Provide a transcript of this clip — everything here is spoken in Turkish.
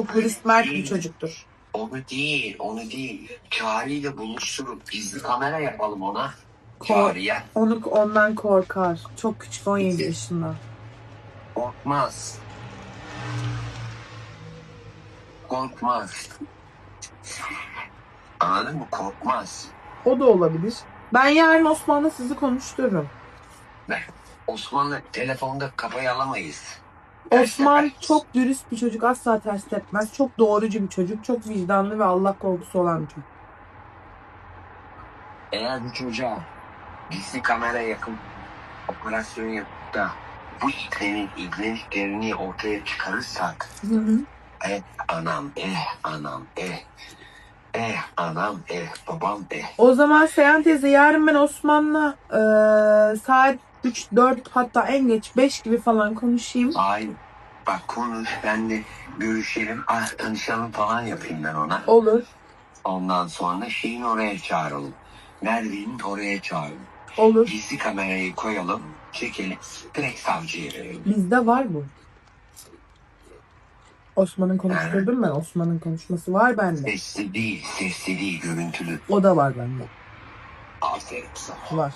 Çok dürüst mert bir çocuktur. Onu değil, onu değil. Çağrı'yla buluşturup gizli kamera yapalım ona. Çağrı'ya. Onu ondan korkar. Çok küçük 17 yaşında. Korkmaz. Korkmaz. Anladın mı? Korkmaz. O da olabilir. Ben yarın Osman'la sizi konuştururum. Osman'la telefonda kafayı alamayız. Osman çok dürüst bir çocuk. Asla ters tepmez. Çok doğrucu bir çocuk. Çok vicdanlı ve Allah korkusu olan bir çocuk. Eğer bu çocuğa gizli kamera yakın operasyon yapıp da bu iklenin ibneliklerini ortaya çıkarırsak Hı hı. eh anam eh anam eh eh anam eh babam eh O zaman Seyhan teyze yarın ben Osman'la eee, saat 3, 4 hatta en geç 5 gibi falan konuşayım. ay bak konuş ben de görüşelim ah tanışalım falan yapayım ben ona. Olur. Ondan sonra şeyin oraya çağıralım. Merve'nin oraya çağıralım. Olur. Gizli kamerayı koyalım, çekelim, direkt savcıya verelim. Bizde var bu. Osman'ın konuşturdum ben. Osman'ın konuşması var bende. Sesli değil, sesli değil, görüntülü. O da var bende. Aferin sana. Var.